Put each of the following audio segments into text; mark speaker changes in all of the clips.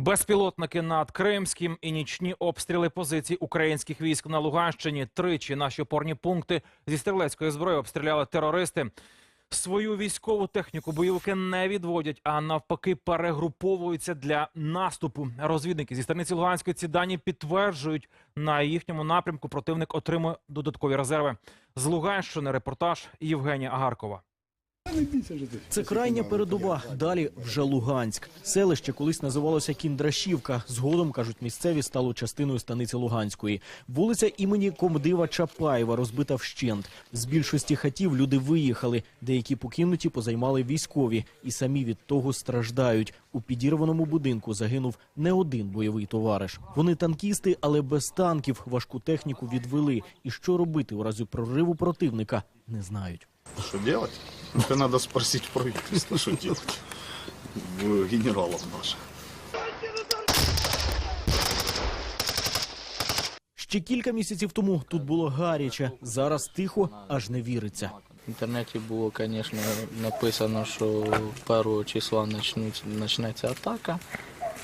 Speaker 1: Безпілотники над Кримським і нічні обстріли позицій українських військ на Луганщині. Тричі наші опорні пункти зі стрілецької зброї обстріляли терористи. Свою військову техніку бойовики не відводять, а навпаки перегруповуються для наступу. Розвідники зі станиці Луганської ці дані підтверджують. На їхньому напрямку противник отримує додаткові резерви. З Луганщини репортаж Євгенія Агаркова.
Speaker 2: Це крайня передова. Далі вже Луганськ. Селище колись називалося Кіндрашівка. Згодом кажуть, місцеві стало частиною станиці Луганської. Вулиця імені Комдива Чапаєва розбита вщент. З більшості хатів люди виїхали. Деякі покинуті позаймали військові і самі від того страждають. У підірваному будинку загинув не один бойовий товариш. Вони танкісти, але без танків. Важку техніку відвели. І що робити у разі прориву противника, не знають.
Speaker 3: Что делать? Это надо спросить в правительство, что делать. В генералов наших.
Speaker 2: Ще кілька місяців тому тут було гаряче. Зараз тихо, аж не віриться.
Speaker 4: В інтернеті було, звісно, написано, що 1 числа почнеться атака.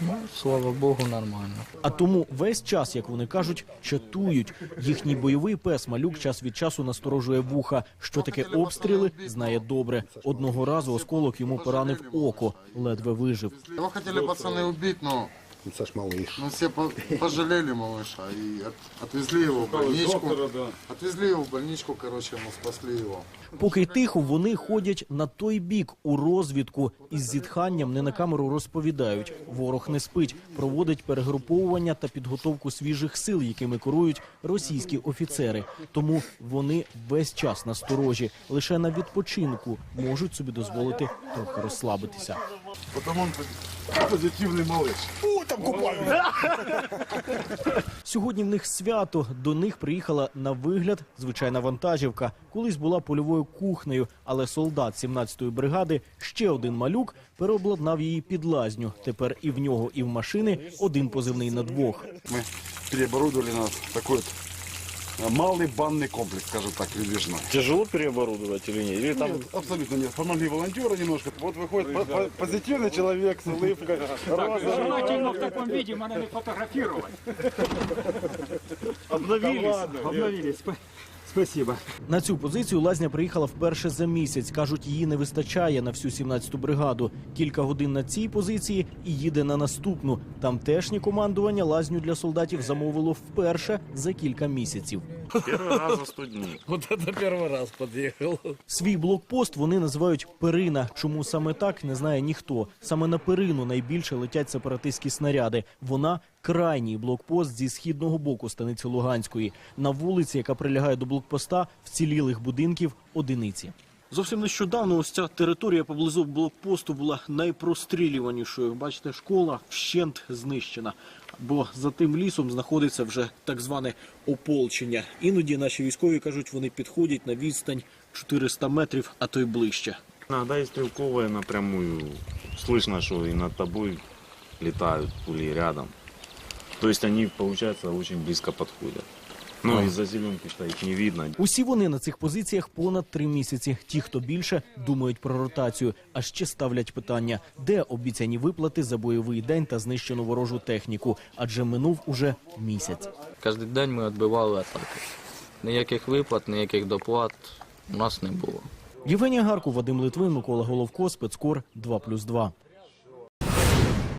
Speaker 4: Ну, слава Богу, нормально.
Speaker 2: А тому весь час, як вони кажуть, чатують. Їхній бойовий пес малюк час від часу насторожує вуха. Що таке обстріли, знає добре. Одного разу осколок йому поранив око, ледве вижив.
Speaker 5: Его хотели пацаны убить, но,
Speaker 6: Це ж малыш.
Speaker 5: но все по- пожалели малыша и от- отвезли его в больничку. Отвезли его в больничку, короче, мы спасли его.
Speaker 2: Поки тихо, вони ходять на той бік у розвідку із зітханням не на камеру розповідають. Ворог не спить, проводить перегруповування та підготовку свіжих сил, якими керують російські офіцери. Тому вони весь час насторожі. Лише на відпочинку можуть собі дозволити трохи розслабитися.
Speaker 5: Потом он позитивный малыш.
Speaker 2: Сьогодні в них свято. До них приїхала на вигляд звичайна вантажівка. Колись була польовою кухнею, але солдат 17-ї бригади, ще один малюк, переобладнав її під лазню. Тепер і в нього, і в машини один позивний на двох.
Speaker 6: Ми переоборудували на а, малый банный комплекс, скажем так, передвижной.
Speaker 7: Тяжело переоборудовать или нет? Или там
Speaker 6: Нет, абсолютно нет. Помогли волонтеры немножко. Вот выходит по- по- позитивный человек с улыбкой. розовый.
Speaker 8: Желательно в таком виде мене не фотографировать.
Speaker 7: обновились?
Speaker 8: Обновились. Сп- Спасибо.
Speaker 2: На цю позицію лазня приїхала вперше за місяць. кажуть, її не вистачає на всю 17-ту бригаду. Кілька годин на цій позиції і їде на наступну. Тамтешнє командування лазню для солдатів замовило вперше за кілька місяців.
Speaker 7: Первый раз за 100 дней.
Speaker 4: Вот это перший раз під'їхав.
Speaker 2: Свій блокпост вони називають Перина. Чому саме так не знає ніхто. Саме на Перину найбільше летять сепаратистські снаряди. Вона крайній блокпост зі східного боку станиці Луганської. На вулиці, яка прилягає до блокпоста, вцілілих будинків одиниці. Зовсім нещодавно ось ця територія поблизу блокпосту була найпрострілюванішою. Бачите, школа вщент знищена. Бо за тим лісом знаходиться вже так зване ополчення. Іноді наші військові кажуть, вони підходять на відстань 400 метрів, а то й ближче.
Speaker 7: И стрелковые напрямую. Слышно, что и над тобой летают пули рядом. То есть они, получается, очень близко подходят. Ну, из-за зеленки, что их не видно.
Speaker 2: Усі вони на цих позиціях понад три місяці. Ті, хто більше, думають про ротацію, а ще ставлять питання, де обіцяні виплати за бойовий день та знищену ворожу техніку, адже минув уже місяць.
Speaker 4: Кожен день ми відбивали атаки. Ніяких виплат, ніяких доплат у нас не було.
Speaker 2: Євгенія Гарку, Вадим Литвин, Микола Головко, спецкор 2+,2.